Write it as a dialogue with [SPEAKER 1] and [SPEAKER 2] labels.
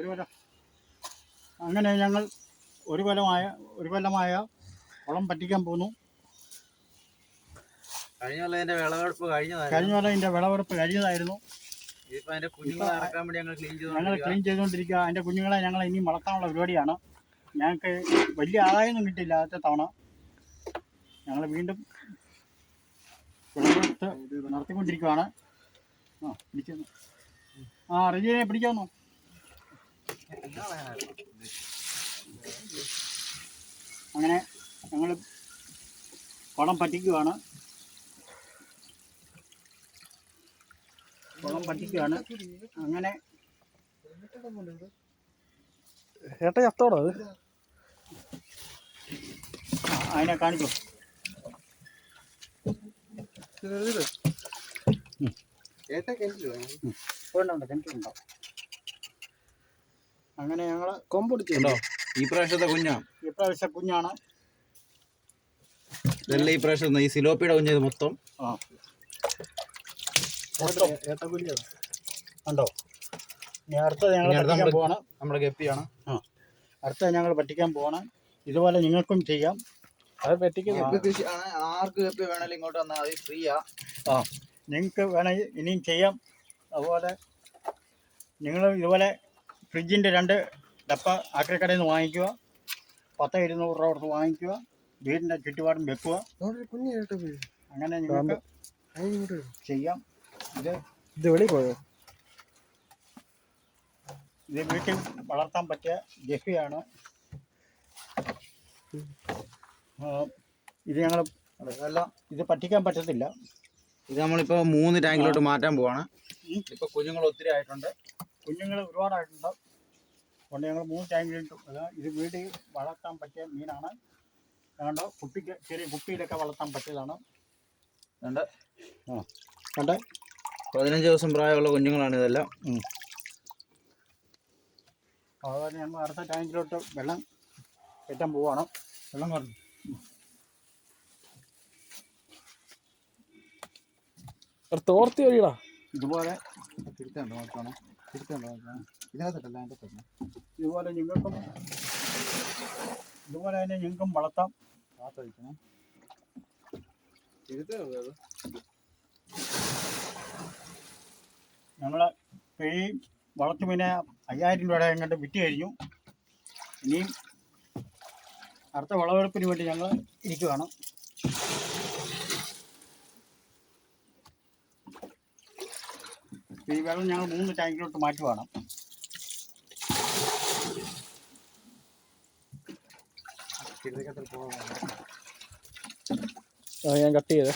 [SPEAKER 1] ഒരു കൊല്ലം. അങ്ങനെ ഞങ്ങൾ ഒരു കൊല്ലമായ ഒരു കൊല്ലമായ കുളം പറ്റിക്കാൻ പോന്നു.
[SPEAKER 2] കഴിഞ്ഞ കൊല്ലം എന്റെ വിളവെടുപ്പ് കഴിഞ്ഞതായിരുന്നു.
[SPEAKER 1] കഴിഞ്ഞ കൊല്ലം ഇതിന്റെ വിളവെടുപ്പ് കഴിഞ്ഞതായിരുന്നു.
[SPEAKER 2] ഇപ്പൊ കുഞ്ഞുങ്ങളെ ഇറക്കാൻ വേണ്ടി ഞങ്ങൾ ക്ലീൻ
[SPEAKER 1] ഞങ്ങൾ ക്ലീൻ ചെയ്തുകൊണ്ടിരിക്കുക അതിന്റെ കുഞ്ഞുങ്ങളെ ഞങ്ങൾ ഇനി വളർത്താനുള്ള പരിപാടിയാണ്. ഞങ്ങൾക്ക് വലിയ ആദായമൊന്നും കിട്ടില്ല ആദ്യത്തെ തവണ ഞങ്ങൾ വീണ്ടും വിളവെടുത്ത് നടത്തിക്കൊണ്ടിരിക്കുകയാണ് ആ പിടിക്കുന്നു ആ റജീനെ പിടിക്കാമോ? അങ്ങനെ ഞങ്ങൾ കുളം പറ്റിക്കുവാണ്. കുളം പറ്റിക്കുവാണ്. അങ്ങനെ
[SPEAKER 3] ഏട്ടാ ചത്തോടോ അത്?
[SPEAKER 1] അതിനെ കാണിച്ചു. വേണ്ട കിണറ്റിലുണ്ടോ അങ്ങനെ ഞങ്ങൾ
[SPEAKER 3] കൊമ്പൊടിച്ചുണ്ടോ
[SPEAKER 2] ഈ പ്രാവശ്യത്തെ കുഞ്ഞാ.
[SPEAKER 1] പ്രാവശ്യ കുഞ്ഞാണ്.
[SPEAKER 2] ഇതല്ല ഈ പ്രാവശ്യം ഈ സിലോപ്പിയുടെ കുഞ്ഞത് മൊത്തം.
[SPEAKER 1] ആ. ഉണ്ടോ അടുത്തത് ഞങ്ങൾ
[SPEAKER 2] അടുത്ത
[SPEAKER 1] പോവാണ്.
[SPEAKER 2] നമ്മുടെ ഗപ്പിയാണ്.
[SPEAKER 1] അടുത്തത് ഞങ്ങൾ പറ്റിക്കാൻ പോവാണ്. ഇതുപോലെ നിങ്ങൾക്കും ചെയ്യാം.
[SPEAKER 3] അത് പറ്റിക്കുന്നു
[SPEAKER 2] ഗപ്പി കൃഷി ആണ് ആർക്ക് ഗപ്പി വേണമെങ്കിലും ഇങ്ങോട്ട് വന്നാൽ അത് ഫ്രീയാ.
[SPEAKER 1] ആ. നിങ്ങൾക്ക് വേണമെങ്കിൽ ഇനിയും ചെയ്യാം. അതുപോലെ നിങ്ങൾ ഇതുപോലെ ഫ്രിഡ്ജിന്റെ രണ്ട് ഡപ്പ ആക്രിക്കടയിൽ നിന്ന് വാങ്ങിക്കുക. പത്ത് ഇരുന്നൂറ് രൂപ കൊടുത്ത് വാങ്ങിക്കുക. വീടിന്റെ ചുറ്റുപാടും വെക്കുക. അങ്ങനെ നിങ്ങൾക്ക് ചെയ്യാം. ഇത്
[SPEAKER 3] ഇത് വെളിയിൽ പോയോ?
[SPEAKER 1] ഇത് വീട്ടിൽ വളർത്താൻ പറ്റിയ ആ, ഇത് ഞങ്ങൾ അല്ല ഇത് പറ്റിക്കാൻ പറ്റത്തില്ല.
[SPEAKER 2] ഇത് നമ്മളിപ്പോൾ മൂന്ന് ടാങ്കിലോട്ട് മാറ്റാൻ പോവാണ്. ഇപ്പോൾ കുഞ്ഞുങ്ങൾ ഒത്തിരി ആയിട്ടുണ്ട്.
[SPEAKER 1] കുഞ്ഞുങ്ങൾ ഒരുപാടായിട്ടുണ്ട്. അതുകൊണ്ട് ഞങ്ങൾ മൂന്ന് ടാങ്കിലിട്ടു അത് ഇത് വീട്ടിൽ വളർത്താൻ പറ്റിയ മീനാണ്. അതുകൊണ്ട് കുപ്പിക്ക് ചെറിയ കുപ്പിയിലൊക്കെ വളർത്താൻ പറ്റിയതാണ്.
[SPEAKER 2] രണ്ട്
[SPEAKER 1] കണ്ട്?
[SPEAKER 2] പതിനഞ്ച് ദിവസം പ്രായമുള്ള കുഞ്ഞുങ്ങളാണ് ഇതെല്ലാം.
[SPEAKER 1] അതുപോലെ ഞങ്ങൾ അടുത്ത ടാങ്കിലോട്ട് വെള്ളം കയറ്റാൻ പോവാണ്. വെള്ളം കുറഞ്ഞു
[SPEAKER 3] ഒരു തോർത്തി വഴിയടാ.
[SPEAKER 1] ഇതുപോലെ
[SPEAKER 2] തിരുത്തുണ്ടോ നോക്കണം. ഇതിനകത്തല്ല അതിന്റെ തന്നെ
[SPEAKER 1] ഇതുപോലെ നിങ്ങൾക്കും ഇതുപോലെ തന്നെ നിങ്ങൾക്കും വളർത്താം.
[SPEAKER 2] കാത്തൊഴിക്കണം
[SPEAKER 1] ഞങ്ങൾ ഈ വളർത്തു മീനെ അയ്യായിരം രൂപയുടെ എങ്ങോട്ട് വിറ്റ് കഴിഞ്ഞു. ഇനിയും അടുത്ത വിളവെടുപ്പിന് വേണ്ടി ഞങ്ങൾ ഇരിക്കുകയാണ്. ഈ വെള്ളം ഞങ്ങൾ മൂന്ന് ടാങ്കിലോട്ട് മാറ്റുവാണ്
[SPEAKER 3] ഞാൻ കട്ട് ചെയ്തേ.